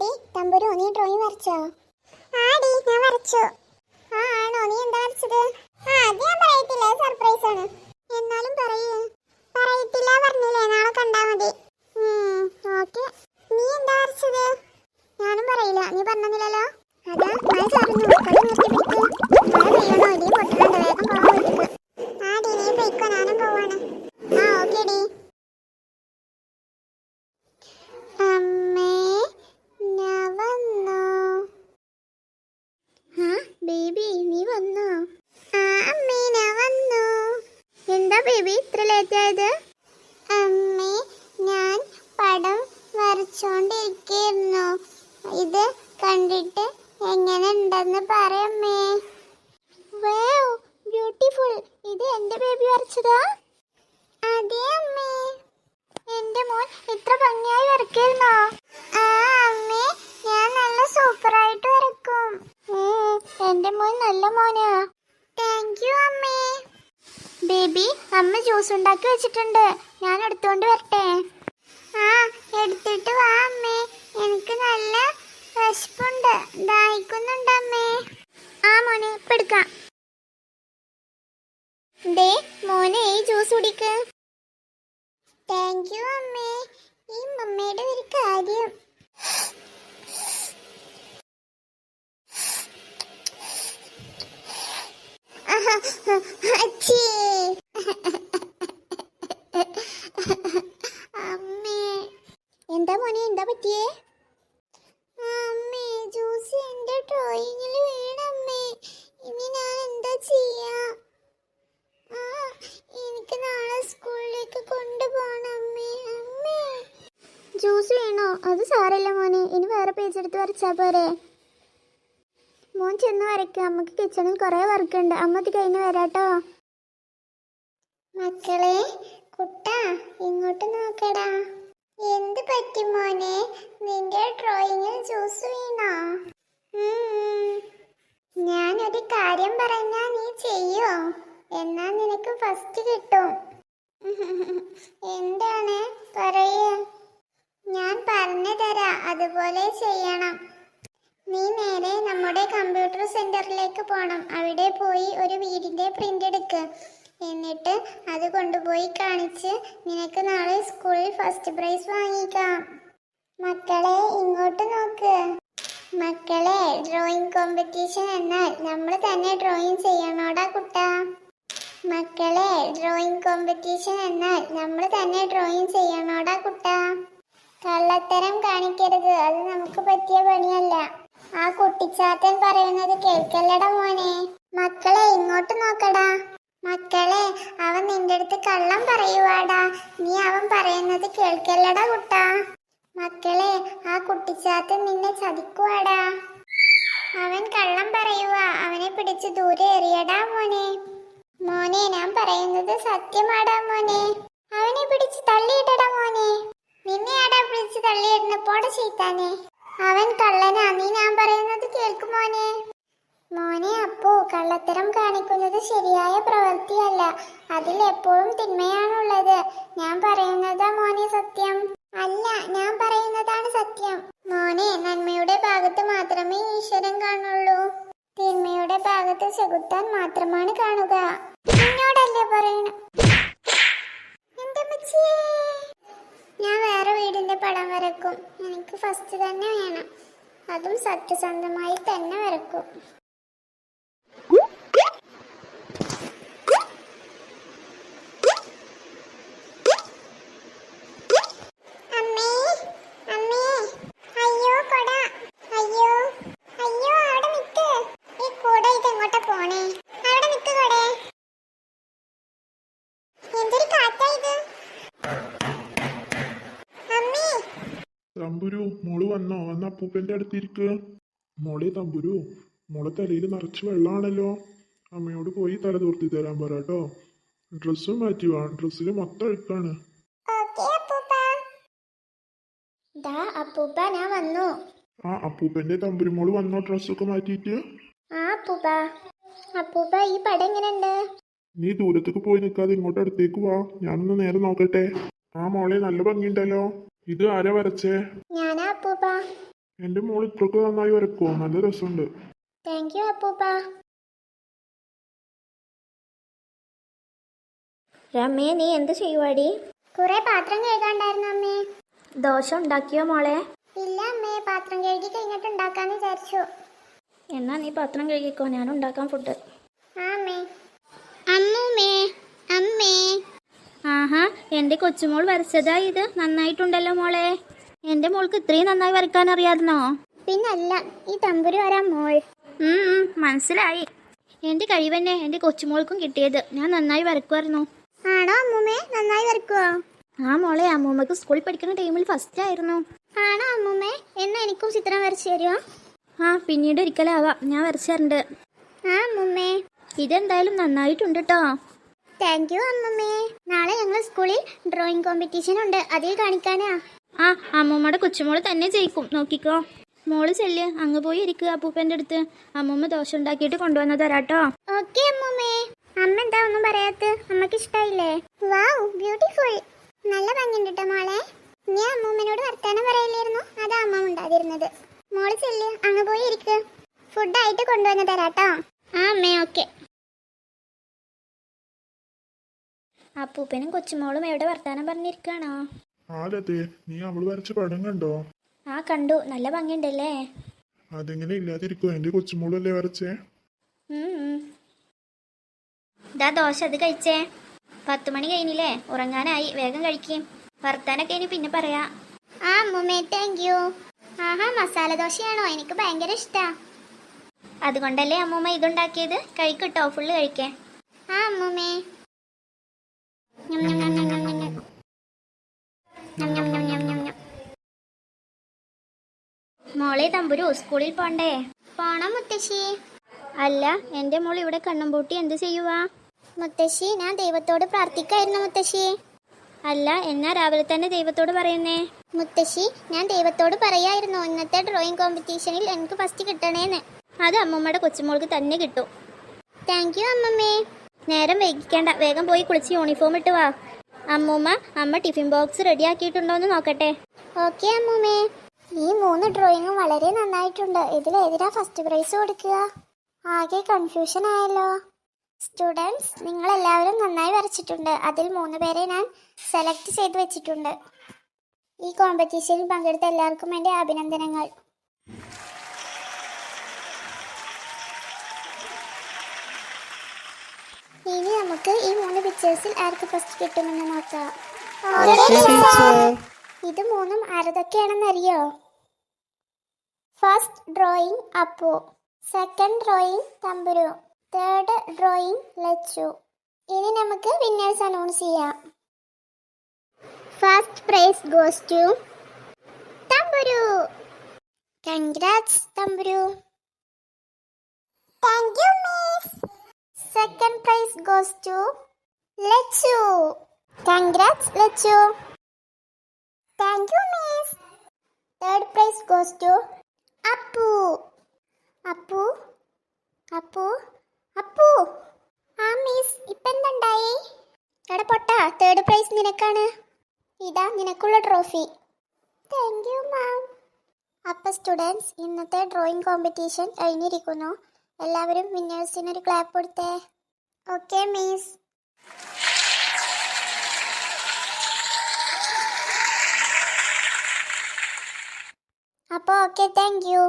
എടി തമ്പുരു നീ ഡ്രോയിങ് വരച്ചോ? ആടി ഞാൻ വരച്ചു. ആ ആണോ? നീ എന്താ വരച്ചത്? ആ അത് ഞാൻ പറയത്തില്ല. സർപ്രൈസ് ആണ്. എന്നാലും പറയൂ. പറയത്തില്ല പറഞ്ഞില്ലേ? നാളെ കണ്ടാ മതി. ഓക്കെ. നീ എന്താ വരച്ചത്? ഞാനും പറയില്ല. നീ പറഞ്ഞില്ലല്ലോ? അതാ ഞാൻ ചാറുന്നു ബേബി നീ വന്നോ? ആ അമ്മേ ഞാൻ വന്നു. എന്താ ബേബി ഇത്ര ലേറ്റ് ആയത്? അമ്മേ ഞാൻ പടം വരച്ചോണ്ടിരിക്കുന്നു ഇത് കണ്ടിട്ട് എങ്ങനെ ഉണ്ടെന്ന് പറയമ്മേ. വേവ് ബ്യൂട്ടിഫുൾ ഇത് എന്റെ ബേബി വരച്ചതാ? അതെ അമ്മേ. എന്റെ മോൻ ഇത്ര ഭംഗിയായി വരയ്ക്കായിരുന്നോ ആ അമ്മേ ഞാൻ നല്ല സൂപ്പറായിട്ട് വരക്കും ഉം, എന്റെ മോൻ നല്ല മോനാ താങ്ക് യു അമ്മേ ബേബി അമ്മ ജ്യൂസ് ഉണ്ടാക്കി വെച്ചിട്ടുണ്ട്. ഞാൻ എടുത്തുകൊണ്ട് വരട്ടെ. ആ എടുത്തിട്ട് വാ അമ്മേ. എനിക്ക് നല്ല വിശപ്പുണ്ട്. ദാഹിക്കുന്നുണ്ട് അമ്മേ. ആ മോനെ ഇപ്പൊ എടുക്കാം. ദേ മോനെ ഈ ജ്യൂസ് കുടിക്ക്. താങ്ക് യു അമ്മേ. ഈ മമ്മയുടെ ഒരു കാര്യം അച്ഛേ അമ്മേ എന്താ മോനെ എന്താ പറ്റിയേ? അമ്മേ ജ്യൂസ് എന്റെ ഡ്രോയിങ്ങിൽ വീണമ്മേ. ഇനി ഞാൻ എന്താ ചെയ്യാ? എനിക്ക് നാളെ സ്കൂളിലേക്ക് കൊണ്ടുപോകണം അമ്മേ. അമ്മേ ജ്യൂസ് വേണോ? അത് സാരല്ല മോനെ ഇനി വേറെ പേജ് എടുത്ത് വരച്ചാ പോരെ. മോൻ ചെന്ന് വരയ്ക്കുക അമ്മയ്ക്ക് കിച്ചണിൽ കുറേ വർക്ക് ഉണ്ട്. അമ്മ അത് കഴിഞ്ഞ് വരാട്ടോ. മക്കളെ കുട്ടാ ഇങ്ങോട്ട് നോക്കടാ. എന്ത് പറ്റി മോനെ? നിന്റെ ഡ്രോയിങ്ങിൽ ജ്യൂസ് വീണോ. ഞാനൊരു കാര്യം പറഞ്ഞാ നീ ചെയ്യോ? എന്നാ നിനക്ക് ഫസ്റ്റ് കിട്ടും. എന്താണ്? പറയേ. ഞാൻ പറഞ്ഞു തരാ അതുപോലെ ചെയ്യണം. നീ നേരെ നമ്മുടെ കമ്പ്യൂട്ടർ സെന്ററിലേക്ക് പോണം. അവിടെ പോയി ഒരു വീടിന്റെ പ്രിന്റ് എടുക്ക്. എന്നിട്ട് കൊണ്ടുപോയി കാണിച്ച് നിനക്ക് നാളെ സ്കൂളിൽ ഫസ്റ്റ് പ്രൈസ് വാങ്ങിക്കാം. മക്കളെ ഇങ്ങോട്ട് നോക്ക്. മക്കളെ ഡ്രോയിങ് കോമ്പറ്റീഷൻ എന്നാൽ നമ്മൾ തന്നെ ഡ്രോയിങ് ചെയ്യണോടാ കുട്ട? മക്കളെ ഡ്രോയിങ് കോമ്പറ്റീഷൻ എന്നാൽ നമ്മൾ തന്നെ ഡ്രോയിങ് ചെയ്യണോടാ കുട്ട? കള്ളത്തരം കാണിക്കരുത് അത് നമുക്ക് പറ്റിയ പണിയല്ല. ആ കുട്ടിച്ചാത്തൻ പറയുന്നത് കേൾക്കല്ലടാ മോനെ. മക്കളെ ഇങ്ങോട്ട് നോക്കടാ. മക്കളെ അവൻ നിന്റെ അടുത്ത് കള്ളം പറയുവാടാ. നീ അവൻ പറയുന്നത് കേൾക്കല്ലടാ കുട്ടാ. മക്കളെ ആ കുട്ടിച്ചാത്ത് നിന്നെ ചതിക്കുവാടാ. അവൻ കള്ളം പറയുക അവനെ പിടിച്ച് ദൂരെ എറിയടാ മോനെ. മോനെ ഞാൻ പറയുന്നത് സത്യമാടാ മോനെ. അവനെ പിടിച്ച് തള്ളിയിട്ടടാ മോനെ. നിന്നെ ആടാ പിടിച്ച് തള്ളിയിടുന്ന പോടെ ചെയ്താനെ അവൻ കള്ളനാ. നീ ഞാൻ പറയുന്നത് കേൾക്കും മോനെ. മോനെ അപ്പോ കള്ളത്തരം കാണിക്കുന്നത് ശരിയായ പ്രവൃത്തിയല്ല. അതിൽ എപ്പോഴും തിന്മയാണുള്ളത്. ഞാൻ പറയുന്നതാ മോനെ സത്യം. അല്ല ഞാൻ പറയുന്നതാണ് സത്യം. മോനെ നന്മയുടെ ഭാഗത്ത് മാത്രമേ ഈശ്വരൻ കാണുള്ളൂ. തിന്മയുടെ ഭാഗത്ത് ചെകുത്താൻ മാത്രമാണ് കാണുക. എന്നോടല്ലേ പറയണ. ഞാൻ വേറെ വീടിന്റെ പടം വരക്കും. എനിക്ക് ഫസ്റ്റ് തന്നെ വേണം. അതും സത്യസന്ധമായി തന്നെ വരക്കും അമ്മേ അമ്മേ അയ്യോ കൊട അയ്യോ അയ്യോ അവിടെ നിക്ക് ഈ കൂട ഇത് എങ്ങോട്ടാ പോണേ അവിടെ നിക്ക് കൊടേ എന്തൊരു കാറ്റാ ഇത് അമ്മേ തമ്പുരു മോൾ അപ്പൂപ്പന്റെ അടുത്തിരിക്ക്. മോളെ തമ്പുരു മോളെ തലയിൽ നിറച്ച് വെള്ളമാണല്ലോ. അമ്മയോട് പോയി തല തൂർത്തി തരാൻ പറ കേട്ടോ. ഡ്രസ്സും മാറ്റി വാ. ഡ്രസ്സിൽ മൊത്തം അഴുക്കാണ്. അപ്പൂപ്പ. ഞാൻ വന്നു. ആ അപ്പൂപ്പന്റെ തമ്പുരു മോൾ വന്നോ ഡ്രസ്സൊക്കെ മാറ്റിയിട്ട്? ആ അപ്പൂപ്പ. അപ്പൂപ്പ ഈ പടം എങ്ങനെയുണ്ട്? നീ ദൂരത്തേക്ക് പോയി നിൽക്കാതെ ഇങ്ങോട്ട് അടുത്തേക്ക് വാ. ഞാനൊന്ന് നേരെ നോക്കട്ടെ. ആ മോളെ നല്ല ഭംഗിയുണ്ടല്ലോ. ഇത് ആരാ വരച്ചേ? ഞാനാ അപ്പൂപ്പ. എന്റെ മോൾ ഇത്രക്ക് നന്നായി വരക്കുമോ നല്ല രസമുണ്ട്. താങ്ക് യു അപ്പൂപ്പ. രമേ നീ എന്ത് ചെയ്യുവാടി? കുറെ പാത്രം കഴുകാണ്ടായിരുന്നു അമ്മേ. ദോശ ഉണ്ടാക്കിയോ മോളെ? ഇല്ല അമ്മേ പാത്രം കഴുകി കഴിഞ്ഞിട്ട് ഉണ്ടാക്കാന്ന് വിചാരിച്ചു. എന്നാ നീ പാത്രം കഴുകിക്കോ ഞാൻ ഉണ്ടാക്കാം ഫുഡ്. ആ അമ്മേ. അമ്മൂമ്മേ അമ്മേ. ആഹാ എന്റെ കൊച്ചുമോൾ വരച്ചതാ ഇത്. നന്നായിട്ടുണ്ടല്ലോ മോളെ. എന്റെ മോൾക്ക് ഇത്രയും നന്നായി വരയ്ക്കാൻ അറിയാതെന്നോ പിന്നല്ല ഈ തമ്പുരു വരാൻ മോൾ? മനസ്സിലായി. എന്റെ കഴിവന്നെ എന്റെ കൊച്ചുമോൾക്കും കിട്ടിയത്. ഞാൻ നന്നായി വരക്കുമായിരുന്നു ആണോ അമ്മൂമ്മേ? നന്നായി വരക്കുവോ ആ മോളെ അമ്മൂമ്മക്ക് സ്കൂളിൽ പഠിക്കുന്ന ടൈമിൽ ഫസ്റ്റ് ആയിരുന്നു. ആണോ അമ്മൂമ്മേ? എന്നാ എനിക്കും ചിത്രം വരച്ചു തരുമോ ആ പിന്നീട് ഒരിക്കലാവാം. ഞാൻ വരച്ചാറുണ്ട്. ആ അമ്മൂമ്മേ. ഇതെന്തായാലും നന്നായിട്ടുണ്ട് കേട്ടോ താങ്ക് യു അമ്മമ്മേ. നാളെ ഞങ്ങൾ സ്കൂളിൽ ഡ്രോയിങ് കോമ്പറ്റീഷൻ ഉണ്ട്. അതിൽ കാണിക്കാനാ. ആ അമ്മൂമ്മയുടെ കൊച്ചുമോൾ തന്നെ ജയിക്കും. നോക്കിക്കോ. മോൾ ചെല്ല്. അങ്ങ് പോയി ഇരിക്കുക അപ്പൂപ്പന്റെ അടുത്ത്. അമ്മൂമ്മ ദോശ ഉണ്ടാക്കിയിട്ട് കൊണ്ടുവന്ന തരാട്ടോ. ഓക്കെ അമ്മൂമ്മേ. അമ്മ എന്താ ഒന്നും പറയാത്ത അമ്മയ്ക്ക് ഇഷ്ടായില്ലേ? വാവ് ബ്യൂട്ടിഫുൾ നല്ല ഭംഗിയുണ്ട് ട്ടോ മോളെ. നീ അമ്മൂമ്മനോട് വർത്താനം പറയില്ലായിരുന്നു അതാ അമ്മ ഉണ്ടാതിരുന്നത്. മോൾ ചെല്ല്. അങ്ങ് പോയി ഇരിക്കുക ഫുഡായിട്ട് കൊണ്ടുവന്ന് തരാട്ടോ. ആ അമ്മേ ഓക്കെ. അപ്പൂപ്പനും കൊച്ചുമോളും എവിടെ വർത്താനം പറഞ്ഞിരിക്കാണോ? ആലത്തെ നീ അവൾ വരച്ച പടം കണ്ടോ? ആ കണ്ടു. നല്ല ഭംഗിയുണ്ടല്ലേ? അതെങ്ങനെ ഇല്ലാതിരിക്കുമോ എന്റെ കൊച്ചുമോളല്ലേ വരച്ചേ. ദാ ദോശ അത് കഴിച്ചേ. പത്ത് മണി കഴിഞ്ഞില്ലേ? ഉറങ്ങാനായി. വേഗം കഴിക്കും. വർത്താനൊക്കെ ഇനി പിന്നെ പറയാ. ആ അമ്മൂമ്മേ താങ്ക് യു ആഹാ മസാല ദോശയാണോ? എനിക്ക് ഭയങ്കര ഇഷ്ടാ. അതുകൊണ്ടല്ലേ അമ്മൂമ്മ ഇതുണ്ടാക്കിയത്? കഴിക്കട്ടോ ഫുള്ള് കഴിക്കേ. ആ അമ്മൂമ്മേ മോളെ തമ്പുരു സ്കൂളിൽ പോണ്ടേ? പോണം മുത്തശ്ശി. അല്ല എന്റെ മോൾ ഇവിടെ കണ്ണും പൂട്ടി എന്ത് ചെയ്യുവാ? മുത്തശ്ശി ഞാൻ ദൈവത്തോട് പ്രാർത്ഥിക്കായിരുന്നു മുത്തശ്ശി. അല്ല എന്നാ രാവിലെ തന്നെ ദൈവത്തോട് പറയുന്നേ? മുത്തശ്ശി ഞാൻ ദൈവത്തോട് പറയായിരുന്നു ഇന്നത്തെ ഡ്രോയിങ് കോമ്പറ്റീഷനിൽ എനിക്ക് ഫസ്റ്റ് കിട്ടണേന്ന്. അത് അമ്മമ്മയുടെ കൊച്ചുമോൾക്ക് തന്നെ കിട്ടും. താങ്ക് യു അമ്മമ്മേ. നേരം വൈകിക്കേണ്ട വേഗം പോയി കുളിച്ച് യൂണിഫോം ഇട്ട് വാ. അമ്മൂമ്മ അമ്മ ടിഫിൻ ബോക്സ് റെഡി ആക്കിയിട്ടുണ്ടോ എന്ന് നോക്കട്ടെ. ഓക്കെ അമ്മൂമ്മേ. ഈ മൂന്ന് ഡ്രോയിങ്ങും വളരെ നന്നായിട്ടുണ്ട്. ഇതിൽ ഏതിനാ ഫസ്റ്റ് പ്രൈസ് കൊടുക്കുക? ആകെ കൺഫ്യൂഷൻ ആയല്ലോ. സ്റ്റുഡൻസ് നിങ്ങൾ എല്ലാവരും നന്നായി വരച്ചിട്ടുണ്ട്. അതിൽ മൂന്ന് പേരെ ഞാൻ സെലക്ട് ചെയ്ത് വെച്ചിട്ടുണ്ട്. ഈ കോമ്പറ്റീഷനിൽ പങ്കെടുത്ത എല്ലാവർക്കും എന്റെ അഭിനന്ദനങ്ങൾ. ഇനി നമുക്ക് ഈ മൂന്ന് പിക്ചേഴ്സിൽ ആർക്ക് ഫസ്റ്റ് കിട്ടുമെന്ന് നോക്കാം. ഇത് മൂന്നും ആരതൊക്കെയാണെന്നറിയോ? First drawing Appu. Second drawing Thamburu. Third drawing Lachu. ഇനി നമുക്ക് വിന്നേഴ്സ് അനൗൺസ് ചെയ്യാം. First prize goes to Thamburu. Congrats Thamburu. Thank you second prize goes to Lachu congrats Lachu thank you miss third prize goes to Appu Appu Appu Appu ആ miss ഇപ്പം എന്തുണ്ടായി എടാ പൊട്ട third prize നിനക്കാണ്. ഇതാ നിനക്കുള്ള trophy thank you ma'am അപ്പോൾ students ഇന്നത്തെ ഡ്രോയിങ് കോമ്പറ്റീഷൻ കഴിഞ്ഞിരിക്കുന്നു. എല്ലാവരും വിന്നേഴ്സിന് ഒരു ക്ലാപ്പ് കൊടുത്തേ. ഓക്കെ മിസ് അപ്പോൾ ഓക്കെ താങ്ക് യു